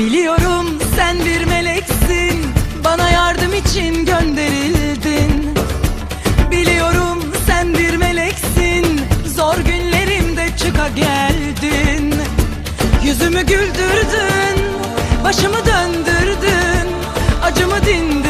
Biliyorum sen bir meleksin Bana yardım için gönderildin. Biliyorum sen bir meleksin Zor günlerimde çıka geldin. Yüzümü güldürdün Başımı döndürdün Acımı dindin.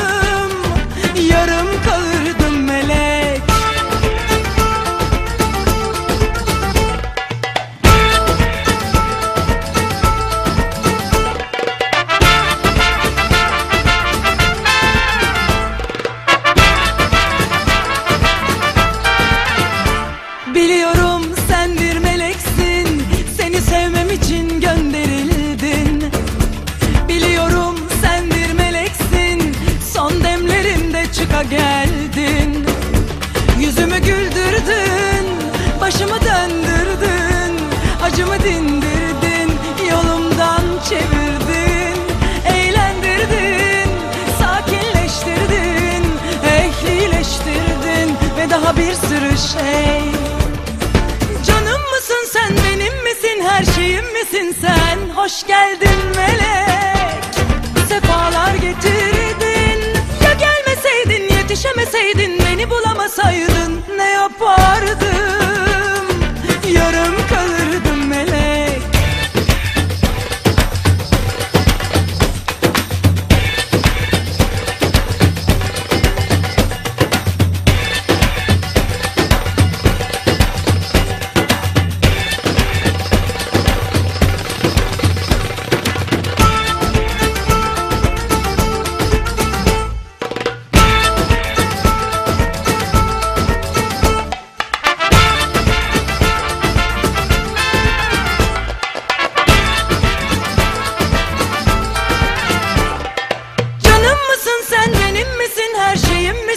misin sen? Hoş geldin melek Sefalar getirdin Ya gelmeseydin yetişemeseydin Beni bulamasaydın ne yapardın?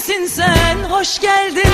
neredesin sen? Hoş geldin.